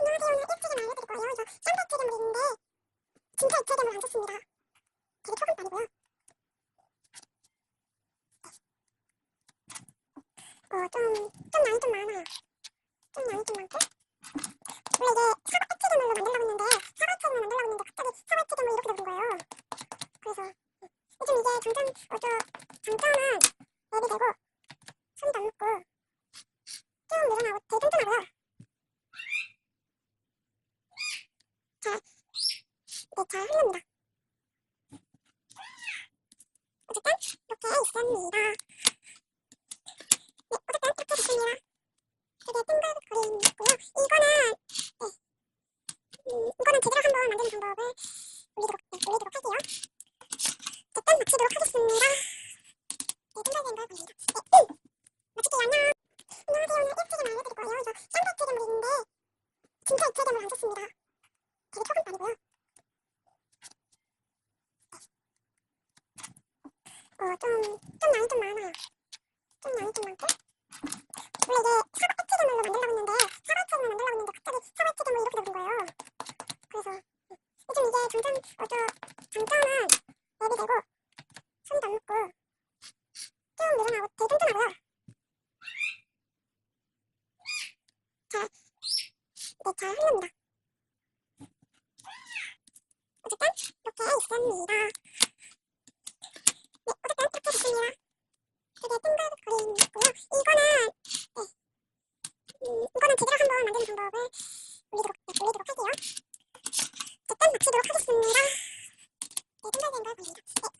안녕하세요. 오늘 일찍이 알려드릴 거예요. 저 샴푸 액체괴물인데 진짜 액체괴물 안 썼습니다. 되게 조금 아니고요. 어, 좀, 좀 양이 좀 많아요. 좀 양이 좀 많고. 원래 이게 사과 액체괴물로 만들려고 했는데 사과 액체괴물 만들려고 했는데 갑자기 사과 액체괴물 이렇게 돼버린 거예요. 그래서 요즘 이게 장점, 어, 저 장점은 앱이 되고 손도 안 묻고 쭉 늘어나고 튼튼하고요. 잘, 네, 잘 흘립니다. 어쨌든 이렇게 있습니다. 네, 어쨌든 이렇게 됐습니다. 되게 뜬글거림이고요. 이거는 네, 음, 이거는 제대로 한번 만드는 방법을 올리도록, 네, 올리도록 할게요. 어쨌든 마치도록 하겠습니다. 네, 보입니다. 네, 음! 마칠게요. 안녕. 안녕하세요. 오늘 일찍이 알려드릴 거예요. 저 샴푸 액체괴물인데 진짜 액체괴물 안 썼습니다. 되게 조금 아니고요. 좀, 좀 양이 좀 많아요. 좀 양이 좀 많고. 원래 이게 사과 액체괴물로 만들려고 했는데, 사과 액체괴물 만들려고 했는데 갑자기 사과 액체괴물 이렇게 돼버린 거예요. 그래서 요즘 이게 장점, 어, 저 장점은 앱이 되고 손도 안 묻고 쭉 늘어나고 되게 튼튼하고요. 잘, 네, 잘 흘립니다. 어쨌든 이렇게 있습니다. 네, 어쨌든 이렇게 됐습니다. 되게 뜬글거림 이거는 네, 음, 이거는 제대로 한번 만드는 방법을 올리도록 네, 올리도록 할게요. 어쨌든 마치도록 하겠습니다. 네, 뜬글거린 걸 보입니다. 네, 음! 마칠게요. 안녕.